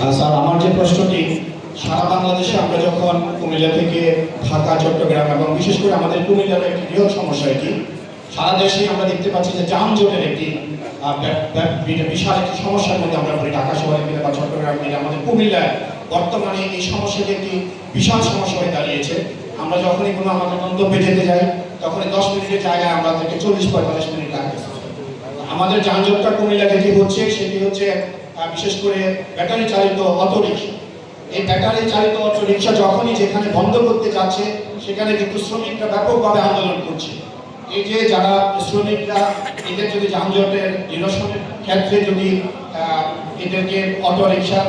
আহ, sir আমার যে প্রশ্নটি সারা বাংলাদেশে আমরা যখন কুমিল্লা থেকে ঢাকা চট্টগ্রাম এবং বিশেষ করে আমাদের কুমিল্লার একটি বৃহৎ সমস্যা এটি সারা দেশে আমরা দেখতে পাচ্ছি যে যানজটের একটি বিশাল একটি সমস্যার মধ্যে আমরা পড়ি ঢাকা শহরে মিলে বা চট্টগ্রাম মিলে আমাদের কুমিল্লায় বর্তমানে এই সমস্যাটি একটি বিশাল সমস্যা হয়ে দাঁড়িয়েছে। আমরা যখনই কোনো আমাদের গন্তব্যে যেতে যাই তখনই দশ মিনিটের জায়গায় আমরা থেকে চল্লিশ পঁয়তাল্লিশ মিনিট লাগে আমাদের যানজটটা কুমিল্লা যেটি হচ্ছে সেটি হচ্ছে বিশেষ করে ব্যাটারি চালিত অটো রিক্সা। এই ব্যাটারি চালিত অটো রিক্সা যখনই যেখানে বন্ধ করতে যাচ্ছে, সেখানে কিন্তু শ্রমিকরা ব্যাপকভাবে আন্দোলন করছে। এই যে যারা শ্রমিকরা, এদের যদি যানজটের নিরসনের ক্ষেত্রে যদি এদেরকে অটো রিক্সা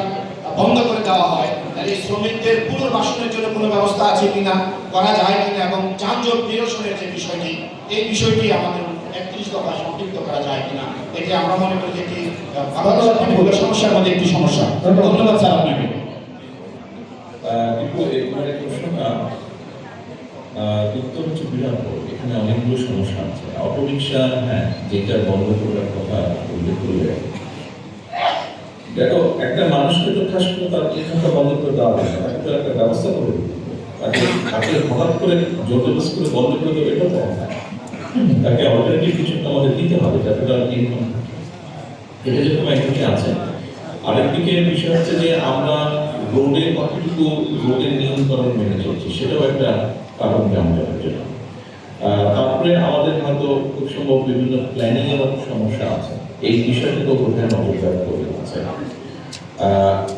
বন্ধ করে দেওয়া হয়, তাহলে শ্রমিকদের পুনর্বাসনের জন্য কোনো ব্যবস্থা আছে কিনা, করা যায় কিনা এবং যানজট নিরসনের যে বিষয়টি, এই বিষয়টি আমাদের একত্রিশ দফা সংক্ষিপ্ত করা যায় কিনা এটি আমরা মনে করি যে এটি আহ, বাংলাদেশের মূল সমস্যার মধ্যে একটি সমস্যা। ধন্যবাদ। স্যার আপনাকে। উত্তর হচ্ছে বিরাট এখানে অনেকগুলো সমস্যা আছে। অটোরিকশা হ্যাঁ যেটা বন্ধ করার কথা উল্লেখ করলে। দেখো একটা মানুষকে তো ঠাস করে তার এখানটা বন্ধ করে দেওয়া হবে তাকে তো একটা ব্যবস্থা করে। তাকে তাকে হঠাৎ করে জোরজবরদস্ত করে বন্ধ করে দেবে এটা তো হয়। তাকে অল্টারনেটিভ কিছু আমাদের দিতে হবে, যাতে তার ইনকাম এটা যেরকম একদিকে আছে। আরেকদিকে বিষয় হচ্ছে যে আমরা রোডে কতটুকু রোডের নিয়ন্ত্রণ মেনে চলছি, সেটাও একটা কারণ যানজটের জন্য। তারপরে আমাদের হয়তো খুব সম্ভব বিভিন্ন প্ল্যানিং এর সমস্যা আছে। এই বিষয়টাকেও বোধহয় নজর দেওয়া করে আছে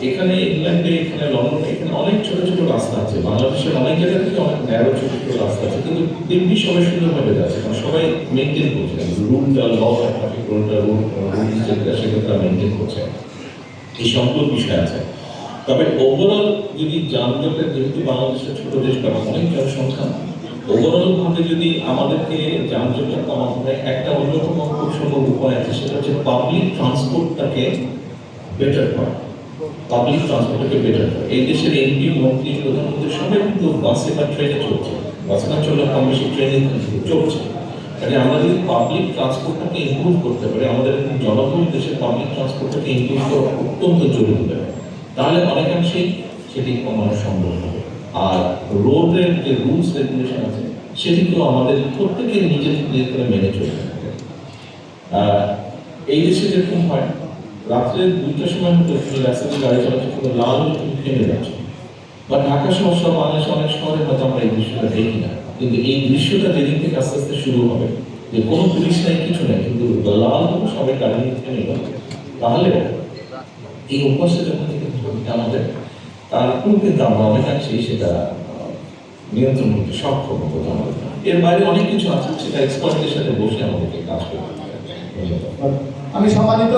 এখানে ইংল্যান্ডে, এখানে লন্ডনে, এখানে অনেক ছোট ছোট রাস্তা আছে। বাংলাদেশের অনেক জায়গা থেকে অনেক ন্যারো ছোট ছোট রাস্তা আছে, কিন্তু দিল্লি সবাই সুন্দরভাবে যাচ্ছে, কারণ সবাই মেনটেন করছে। রুলটা ল ট্রাফিক রুলটা রুল রুলস যেগুলো সেগুলো তারা মেনটেন করছে। এই সবগুলো বিষয় আছে। তবে ওভারঅল যদি যানজটের, যেহেতু বাংলাদেশের ছোট দেশ বা অনেক জনসংখ্যা ওভারঅল ভাবে যদি আমাদেরকে যানজটটা কমাতে হয়, একটা অন্যতম খুব সুন্দর উপায় আছে, সেটা হচ্ছে পাবলিক ট্রান্সপোর্টটাকে বেটার করা পাবলিক ট্রান্সপোর্টটাকে বেটার করা এই দেশের এমপি মন্ত্রী, প্রধানমন্ত্রী সবাই কিন্তু বাসে বা ট্রেনে চলছে। বাসে না চললে কম বেশি ট্রেনে চলছে। কাজে আমরা যদি পাবলিক ট্রান্সপোর্টটাকে ইমপ্রুভ করতে পারি। আমাদের জনবহুল দেশের পাবলিক ট্রান্সপোর্টটাকে ইমপ্রুভ করা অত্যন্ত জরুরি। ব্যাপার তাহলে অনেকাংশেই সেটি কমানো সম্ভব হবে। আর রোডের যে রুলস রেগুলেশন আছে, সেটিকেও আমাদের প্রত্যেকের নিজের নিজের করে মেনে চলতে হবে। এই দেশে যেরকম হয় রাত্রে দুইটার সময় তুমি রাস্তাতে গাড়ি চালাচ্ছ পুরো লাল থেমে যাচ্ছ। বা ঢাকা সহ সব বাংলাদেশে অনেক শহরে হয়তো আমরা এই দৃশ্যটা দেখি না। কিন্তু এই দৃশ্যটা যেদিন থেকে আস্তে আস্তে শুরু হবে, যে কোনো পুলিশ নাই, কিছু নেই, কিন্তু লাল সবাই গাড়ি থেমে গেল, তাহলে এই অভ্যাসটা যখন থেকে আমাদের তারপর কিন্তু আমরা অনেকাংশেই সেটা নিয়ন্ত্রণ করতে সক্ষম হব আমাদের। এর বাইরে অনেক কিছু আছে, সেটা এক্সপার্টদের সাথে বসে আমাদেরকে কাজ করতে আমি সম্মানিত